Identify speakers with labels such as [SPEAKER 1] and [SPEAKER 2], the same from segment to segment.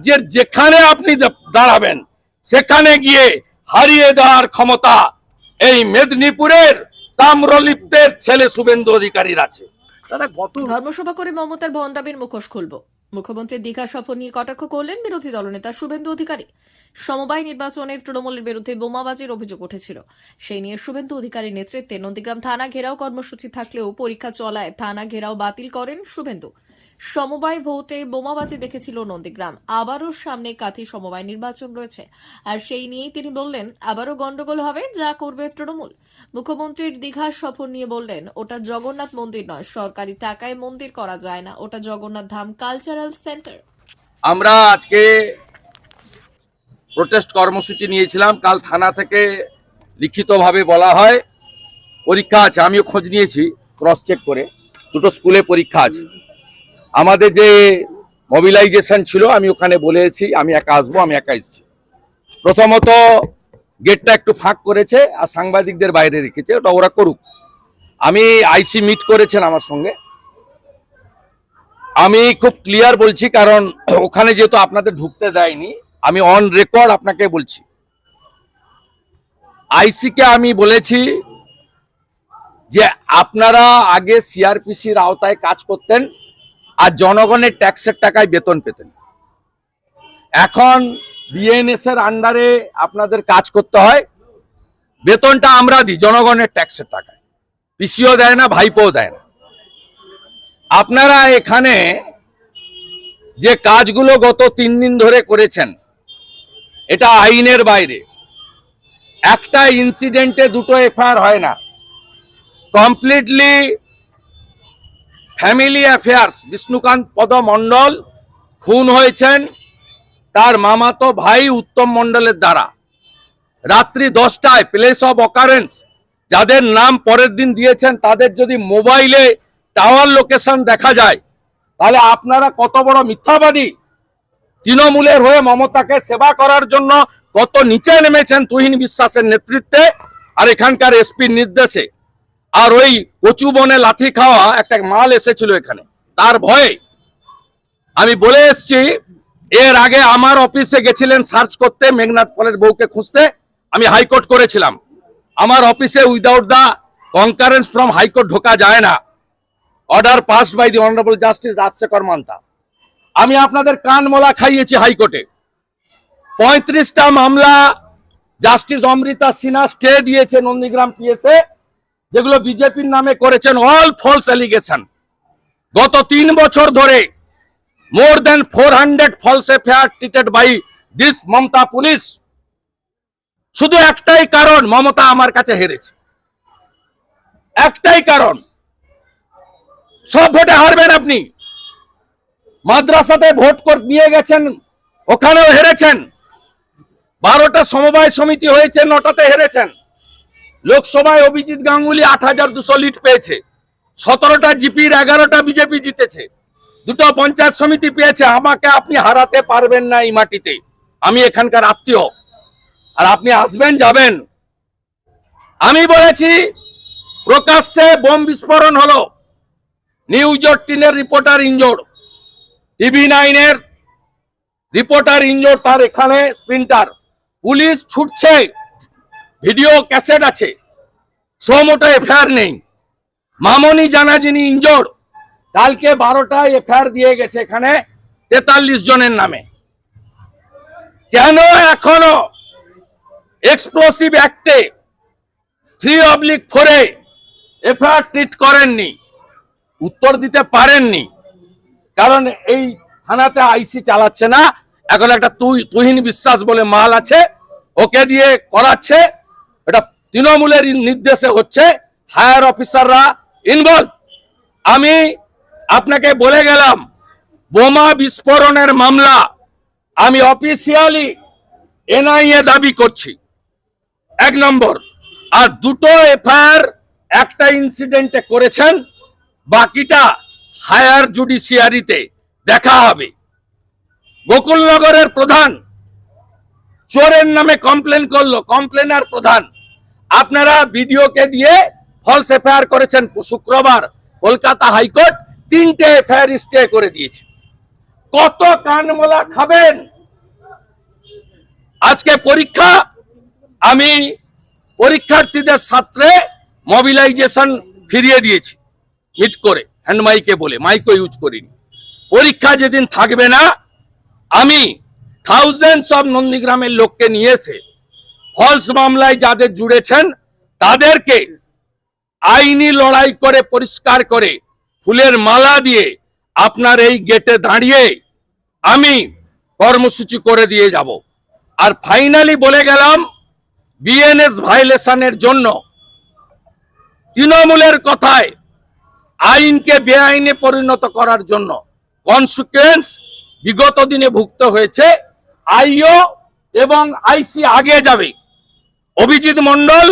[SPEAKER 1] রাজ্যের যেখানে আপনি দাঁড়াবেন সেখানে গিয়ে হারিয়ে দেওয়ার ক্ষমতা এই মেদিনীপুরের তাম্রলিপ্তের ছেলে শুভেন্দু অধিকারীর আছে।
[SPEAKER 2] ধর্মসভা করে মমতার ভণ্ডামির মুখোশ খুলব। মুখ্যমন্ত্রীর দীঘা সফর নিয়ে কটাক্ষ করলেন বিরোধী দলনেতা শুভেন্দু অধিকারী। সমবায় নির্বাচনে তৃণমূলের বিরুদ্ধে বোমাবাজির অভিযোগ উঠেছিল। সেই নিয়ে শুভেন্দু অধিকারীর নেতৃত্বে নন্দীগ্রাম থানা ঘেরাও কর্মসূচি থাকলেও পরীক্ষা চলায় থানা ঘেরাও বাতিল করেন শুভেন্দু। সমবায় ভোটে বোমাবাজি দেখেছিল নন্দীগ্রাম। আবারও সামনে কাথি সমবায় নির্বাচন রয়েছে। আর সেই নিয়েই তিনি বললেন, আবারও গন্ডগোল হবে, যা করবে তৃণমূল। মুখ্যমন্ত্রীর দীঘার সফর নিয়ে বললেন, ওটা জগন্নাথ মন্দির নয়, সরকারি টাকায় মন্দির করা যায় না, ওটা জগন্নাথ ধাম কালচারাল সেন্টার।
[SPEAKER 1] আমরা আজকে প্রোটেস্ট কর্মসূচি নিয়েছিলাম, কাল থানা থেকে লিখিতভাবে বলা হয়, পরীক্ষা আছে, আমিও খোঁজ নিয়েছি ক্রস চেক করে, দুটো স্কুলে পরীক্ষা আছে। আমাদের যে মোবিলাইজেশন ছিল, আমি ওখানে বলেছি, আমি একা আসব, আমি একা এসেছি। প্রথমত গেটটা একটু ফাঁক করেছে আর সাংবাদিকদের বাইরে রেখেছে, ওটা ওরা করুক। আমি আইসি মিট করেছেন আমার সঙ্গে। আমি খুব ক্লিয়ার বলছি, কারণ ওখানে যেহেতু আপনাদের ঢুকতে দেয়নি, আমি অন রেকর্ড আপনাকে বলছি। আইসিকে আমি বলেছি যে আপনারা আগে সিআরপিসির আওতায় কাজ করতেন আর জনগণের ট্যাক্সের টাকায় বেতন পেতেন। এখন বিএনএস এর আন্ডারে আপনাদের কাজ করতে হয়। বেতনটা আমরা দিই জনগণের ট্যাক্সের টাকায়। পিসিও দেয় না, ভাইপোও দেয় না। আপনারা এখানে যে কাজগুলো গত তিন দিন ধরে করেছেন, এটা আইনের বাইরে। একটা ইনসিডেন্টে দুটো এফআইআর হয় না। কমপ্লিটলি ফ্যামিলি অ্যাফেয়ার্স বিষ্ণুকান্ত পদ মণ্ডল খুন হয়েছেন তার মামাতো ভাই উত্তম মণ্ডলের দ্বারা। রাত্রি দশটায় প্লেস অফ অকারেন্স যাদের নাম পরের দিন দিয়েছেন, তাদের যদি মোবাইলে টাওয়ার লোকেশন দেখা যায়, তাহলে আপনারা কত বড় মিথ্যাবাদী। তৃণমূলের হয়ে মমতাকে সেবা করার জন্য কত নিচে নেমেছেন তুহিন বিশ্বাসের নেতৃত্বে আর এখানকার এসপির নির্দেশে। আর ওই কচু বনে লাথি খাওয়া একটা মাল এসেছিল এখানে। তার ভয়ে আমি বলে এসছি, এর আগে আমার অফিসে গেছিলেন সার্চ করতে মেঘনাথ পলের বউকে খুঁজতে, আমি হাইকোর্ট করেছিলাম। আমার অফিসে without the concurrence from high court ঢোকা যায় না। Order passed by the honourable justice Rajashekhar Mantha. আমি আপনাদের কান মোলা খাইয়েছি হাইকোর্টে। পঁয়ত্রিশটা মামলা জাস্টিস অমৃতা সিনহা স্টে দিয়েছে নন্দীগ্রাম পিএসএ যেগুলো বিজেপির নামে করেছেন অল ফলস এলিগেশন গত তিন বছর ধরে more than four hundred false FIR treated by this Mamata police. শুধু একটাই কারণ, মমতা আমার কাছে হেরেছে। একটাই কারণ, সব ভোটে হারবেন আপনি। মাদ্রাসাতে ভোট নিয়ে গেছেন, ওখানেও হেরেছেন। বারোটা সমবায় সমিতি হয়েছে, নটাতে হেরেছেন। লোকসভায় অভিজিৎ গাঙ্গুলি আট হাজার দুশো লিট পেয়েছে। সতেরোটা জিপির, এগারোটা বিজেপি জিতেছে। দুটো পঞ্চায়েত সমিতি পেয়েছে, আমাকে আপনি হারাতে পারবেন না এই মাটিতে। আমি এখানকার আত্মীয়। আর আপনি আসবেন, যাবেন। আমি বলেছি, প্রকাশ্যে বোম বিস্ফোরণ হলো। নিউজ এইটিনের রিপোর্টার ইনজোর টিভি নাইনের রিপোর্টার ইনজোর তার এখানে স্প্রিন্টার। পুলিশ ছুটছে। ভিডিও ক্যাসেট আছে। সোমোটো এফআইআর নেই। মামনি জানা যিনি ইনজোর। কালকে বারোটা এফআইআর দিয়ে গেছে এখানে তেতাল্লিশ জনের নামে। কেন এখনও এক্সপ্লোসিভ অ্যাক্টে থ্রি অবলিক ফোরে এফআইআর ট্রিট করেননি? উত্তর দিতে পারেননি। কারণ এই থানাতে আইসি চালাচ্ছে না। এখন একটা তুই তুহিন বিশ্বাস বলে মাল আছে। ওকে দিয়ে করাচ্ছে। এটা তৃণমূলের নির্দেশে হচ্ছে হায়ার অফিসাররা ইনভলভ আমি আপনাকে বলে গেলাম, বোমা বিস্ফোরণের মামলা আমি অফিসিয়ালি এনআইএ দাবি করছি। এক নম্বর, আর দুটো এফআইআর একটা ইনসিডেন্টে করেছেন, বাকিটা হায়ার জুডিশিয়ারিতে দেখা হবে। গোকুলনগরের প্রধান চোরের নামে কমপ্লেন করল। কমপ্লেনার প্রধান, আপনারা ভিডিওকে দিয়ে ফলস এফআইআর করেছেন। শুক্রবার কলকাতা হাইকোর্ট তিনটে এফআইআর স্টে করে দিয়েছে। কত কানমলা খাবেন? আজকে পরীক্ষা, আমি পরীক্ষার্থীদের ছাত্রে মোবিলাইজেশন ফিরিয়ে দিয়েছি। মিট করে হ্যান্ড মাইকে বলে মাইকও ইউজ করিনি। পরীক্ষা যেদিন থাকবে না, আমি থাউজেন্ডস অফ নন্দীগ্রামের লোককে নিয়ে এসে ফলস মামলায় যাদের জুড়েছেন তাদেরকে আইনি লড়াই করে পরিষ্কার করে ফুলের মালা দিয়ে আপনার এই গেটে দাঁড়িয়ে আমি কর্মসূচি করে দিয়ে যাব আর ফাইনালি বলে গেলাম বিএনএস ভাইলেশনের জন্য তৃণমূলের কথায় আইনকে বেআইনে পরিণত করার জন্য কনসিকুয়েন্স বিগত দিনে ভুক্ত হয়েছে আইও এবং আইসি আগে যাবে। অভিজিৎ মন্ডল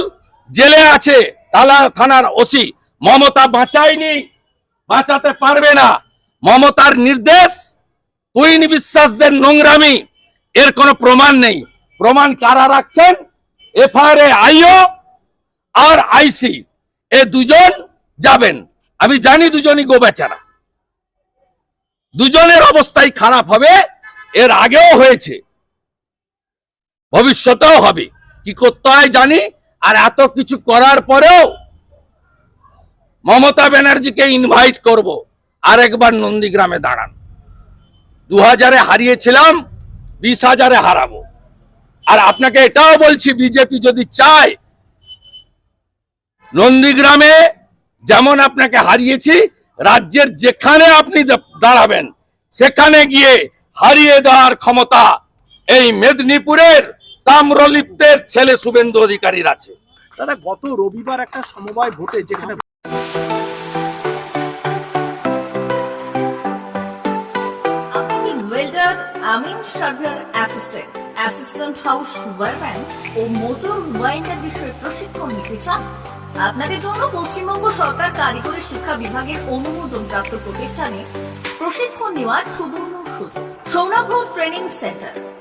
[SPEAKER 1] জেলে আছে, তালা থানার ওসি। মমতা বাঁচায়নি, বাঁচাতে পারবে না। মমতার নির্দেশ, কুইন বিশ্বাসদের নোংরামি, এর কোনো প্রমাণ নেই। প্রমাণ কারা রাখছেন? এফআইআর আইও আর আইসি। এ দুজন যাবেন। আমি জানি দুজনই গো বেচারা দুজনের অবস্থাই খারাপ হবে, এর আগেও হয়েছে। ভবিষ্যতেও হবে। কি করতে হয় জানি? আর এত কিছু করার পরেও মমতা ব্যানার্জিকে ইনভাইট করব। আর একবার নন্দীগ্রামে দাঁড়ান। দু হাজারে হারিয়েছিলাম বিশ হাজারে হারাবো। আর আপনাকে এটাও বলছি, বিজেপি যদি চায়, নন্দীগ্রামে যেমন আপনাকে হারিয়েছি, রাজ্যের যেখানে আপনি দাঁড়াবেন, সেখানে গিয়ে হারিয়ে দেওয়ার ক্ষমতা এই মেদিনীপুরের তাম্রলিপ্তের ছেলে শুভেন্দু অধিকারীর আছে।
[SPEAKER 3] দাদা গত রবিবার একটা সমবায় ভোটে যেখানে
[SPEAKER 4] ওয়েল্ডার আমিন surveyor assistant assistant house wireman ও মোটর ওয়াইন্ডার বিষয়ে প্রশিক্ষণ নিতে চান? আপনাদের জন্য পশ্চিমবঙ্গ সরকার কারিগরি শিক্ষা বিভাগের অনুমোদন প্রাপ্ত প্রতিষ্ঠানে প্রশিক্ষণ নেওয়ার সুবর্ণ সুযোগ। সৌনাভ ট্রেনিং সেন্টার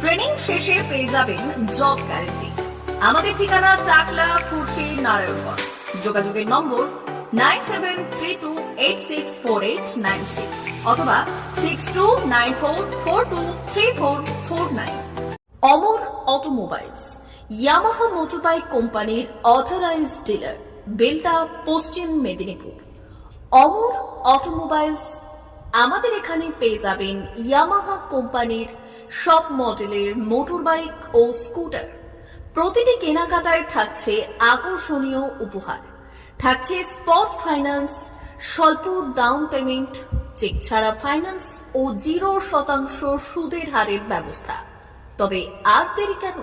[SPEAKER 4] ট্রেনিং শেষে পেয়ে যাবেন জব গ্যারেন্টি আমাদের ঠিকানা টাকলা কুর্তি নারায়ণগড় যোগাযোগের number nine seven three two eight six four eight nine six অথবা six two nine four four two three four four nine Amar automobiles, Yamaha motorbike কোম্পানির অথরাইজড ডিলার বেলদা পশ্চিম মেদিনীপুর। অমর অটোমোবাইলস, আমাদের এখানে পেয়ে যাবেন ইয়ামাহা কোম্পানির সব মডেলের মোটরবাইক ও স্কুটার। প্রতিটি কেনাকাটায় থাকছে আকর্ষণীয় উপহার। থাকছে স্পট ফাইন্যান্স, স্বল্প ডাউন পেমেন্ট, চেক ছাড়া ফাইন্যান্স ও জিরো শতাংশ সুদের হারের ব্যবস্থা। তবে আর দেরি কেন?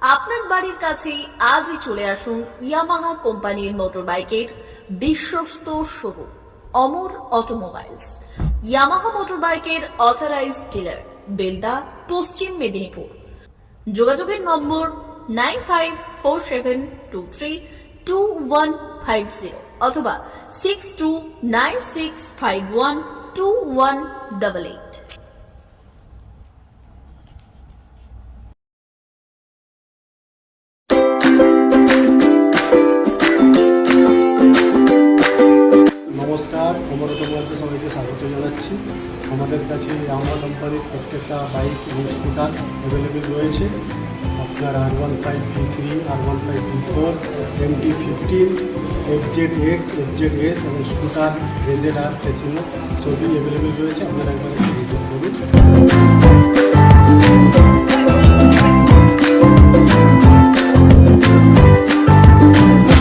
[SPEAKER 4] আপনার বাড়ির কাছেই আজই চলে আসুন ইয়ামাহা কোম্পানির মোটরবাইকের বিশ্বস্ত শোরুম, অমর অটোমোবাইলস। ইয়ামাহা মোটরবাইকের অথরাইজড ডিলার, বেলদা পশ্চিম মেদিনীপুর। যোগাযোগের number nine five four seven two three two one five zero অথবা six two nine six five one two one double eight.
[SPEAKER 5] নমস্কার আমরা কোম্পানির প্রত্যেকটা রয়েছে। আপনার R one five V three R one five V four M T fifteen F Z X F Z S এবং scooter রেজেড আর Fascino সবই available রয়েছে। আপনারা একবার ভিজিট করুন।